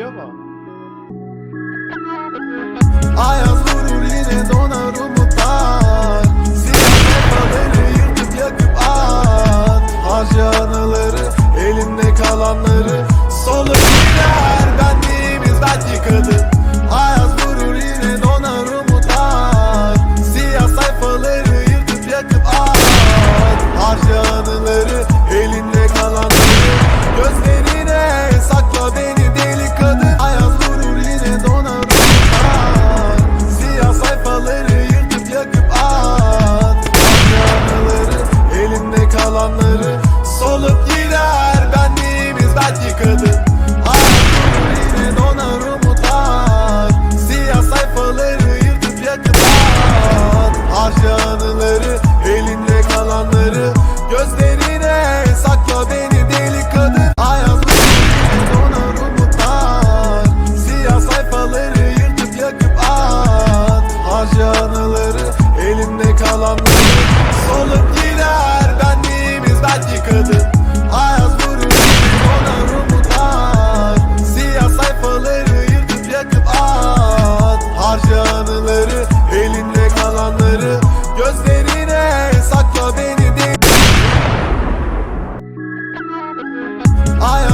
Geliyor mu? Ayaz vurur yine donar umutlar. Silah kafaları yırtıp yakıp at. Harca anıları elimde kalanları. Soluk gider benliğimiz belki kadın kadın. Artık donar umutlar. Siyah sayfaları yırtıp yakılan Harca anıları, elinde kalanları Gözleri I